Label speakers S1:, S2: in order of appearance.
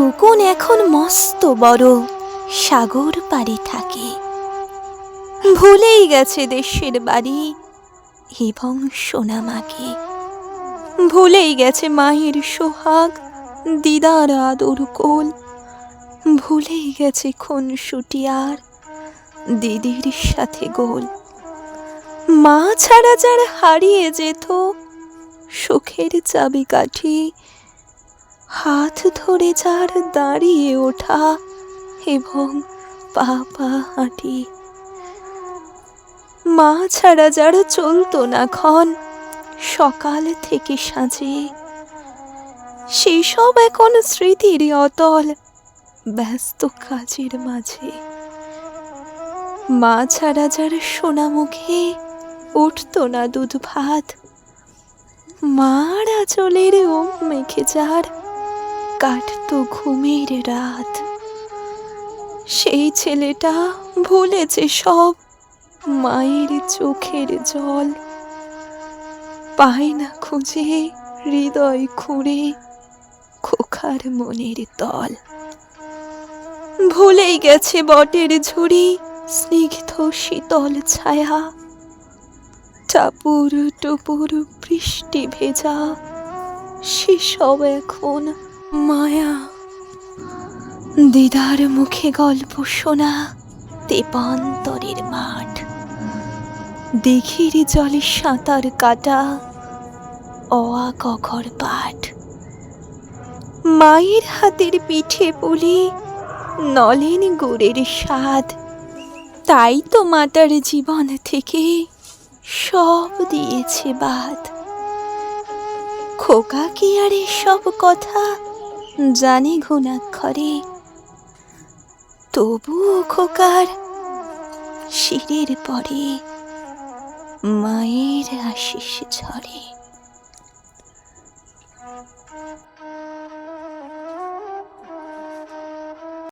S1: টুকুন এখন মস্ত বড় সাগর পাড়ে থাকে। ভুলেই গেছে দেশের বাড়ি এবং সোনামাকে। ভুলেই গেছে মায়ের সোহাগ, দিদার আদর কোল। ভুলেই গেছে খুনসুটি আর দিদির সাথে গোল। মা ছাড়া যার হারিয়ে যেত, সুখের চাবিকাঠি হাত ধরে যার দাঁড়িয়ে ওঠা এবং পা পা হাঁটি। মা ছাড়া যার চলতো না ক্ষণ, সকাল থেকে সাজে সেই সব এখন স্মৃতির অতল, ব্যস্ত কাজের মাঝে। মা ছাড়া যার সোনা মুখে উঠতো না দুধ ভাত, মার আচলের ওম মেখে যার কাটতো ঘুমের রাত। সেই ছেলেটা ভুলেছে সব। মায়ের চোখের জল। পায় না খুঁজে হৃদয় খুঁড়ে খোখার মনের তল। ভুলেই গেছে বটের ঝুড়ি, স্নিগ্ধ শীতল ছায়া। টাপুর টুপুর বৃষ্টি ভেজা, সেসব এখন মায়া, দিদার মুখে গল্প শোনা তেপান্তরের মাঠ। দিঘির জলে সাঁতার কাটা অয়া কখর পাঠ। মায়ের হাতের পিঠে পুলি নলেন গুড়ের স্বাদ। তাই তো মাতার জীবন থেকে সব দিয়েছে বাদ। খোকা কি আর সব কথা জানে ঘুণাক্ষরে। তবু খোকার শিরের পরে মায়ের আশিস ঝরে।